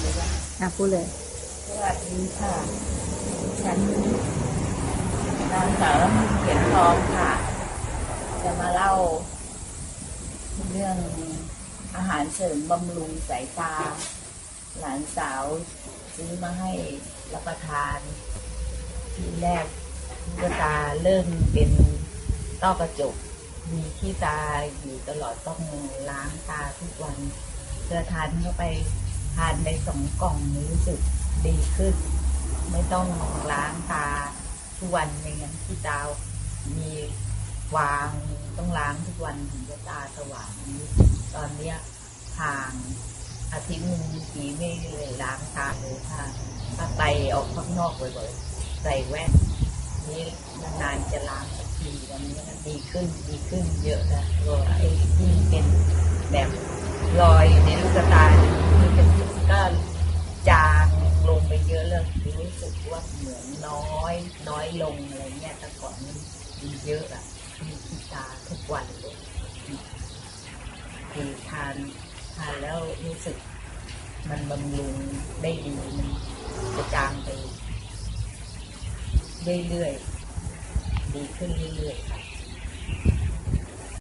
เลยว่าอะพูดเลยสวัสดีค่ะฉันนางสาวละมุนเขียนทองค่ะ จะมาเล่า เรื่องอาหารเสริมบำรุงสายตา หลานสาวซื้อมาให้รับประทาน ทีแรกลูกตาเริ่มเป็นต้อกระจก มีขี้ตาอยู่ตลอดต้องล้างตาทุกวันเพื่อทานเข้าไป ทานไปสองกล่องรู้สึกดีขึ้น ไม่ต้องล้างตาทุกวันไม่งั้นขี้ตา มีวางต้องล้างทุกวันถึงจะตาสว่างนี้ตอนเนี้ยทางอาทิตย์หนึ่งทีไม่เลยล้างตาเลยค่ะถ้าไปออกข้างนอกบ่อยๆใส่แว่นนี่นานๆจะล้างสักทีวันนี้ก็ดีขึ้นดีขึ้นเยอะนะรอยไอ้ที่เป็นแบบรอยในลูกตา รู้สึกว่าเหมือนน้อย น้อยลงอะไรเงี้ยแต่ก่อนมันมีเยอะอะมีที่ตาทุกวันเลยคือทานทานแล้วรู้สึกมันบำรุงได้ดีมันจะจางไปเรื่อยๆดีขึ้นเรื่อยๆค่ะ